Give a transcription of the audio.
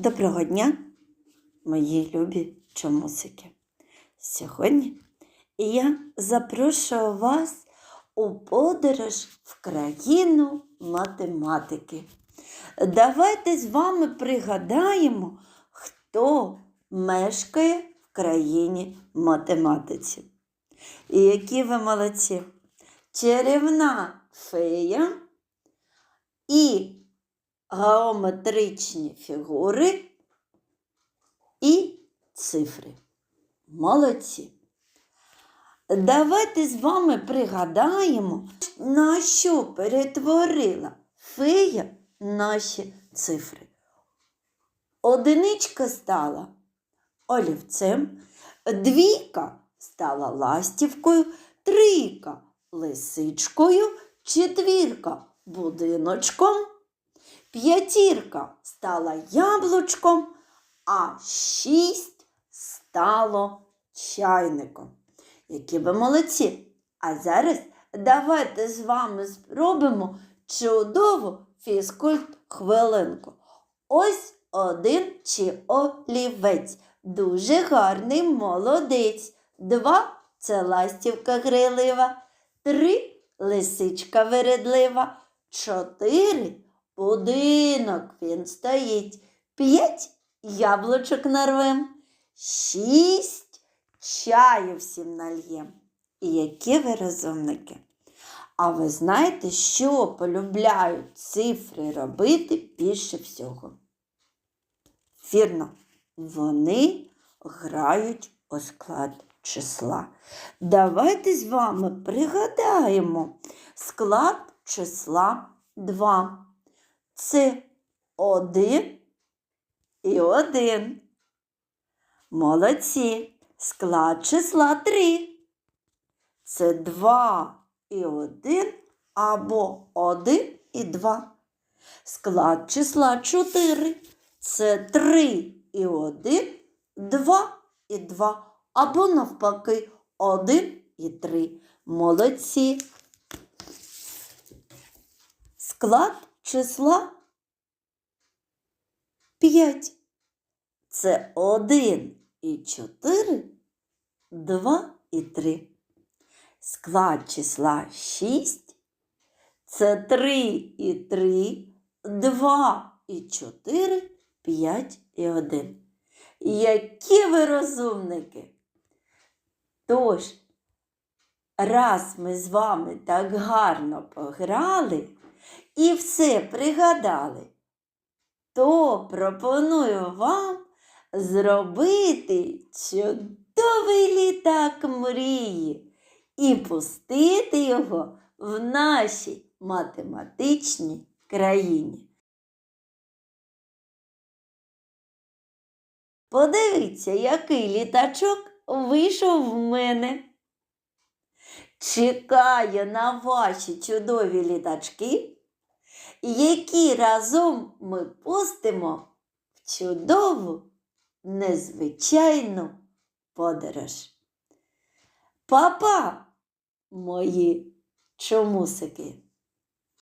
Доброго дня, мої любі чомусики. Сьогодні я запрошую вас у подорож в країну математики. Давайте з вами пригадаємо, хто мешкає в країні математиці. І які ви молодці! Чарівна фея і геометричні фігури і цифри. Молодці. Давайте з вами пригадаємо, на що перетворила фея наші цифри. Одиничка стала олівцем, двійка стала ластівкою, трійка лисичкою, четвірка будиночком. П'ятірка стала яблучком, а шість стало чайником. Які ви молодці! А зараз давайте з вами спробуємо чудову фізкульт хвилинку. Ось один чи олівець. Дуже гарний молодець. Два це ластівка грайлива. Три лисичка вередлива. Чотири Будинок він стоїть. П'ять яблучок нарвем. Шість чаю всім нальєм. І які ви розумники. А ви знаєте, що полюбляють цифри робити більше всього? Вірно, вони грають у склад числа. Давайте з вами пригадаємо склад числа 2 це один і один. Молодці. Склад числа три. Це два і один або один і два. Склад числа чотири. Це три і один, два і два. Або навпаки один і три. Молодці. Склад числа 5. Це 1 і 4, 2 і 3. Склад числа 6. Це 3 і 3, 2 і 4, 5 і 1. Які ви розумники! Тож, раз ми з вами так гарно пограли, і все пригадали, то пропоную вам зробити чудовий літак мрії і пустити його в нашій математичній країні. Подивіться, який літачок вийшов в мене. Чекає на ваші чудові літачки які разом ми пустимо в чудову, незвичайну подорож. Папа, мої чомусики!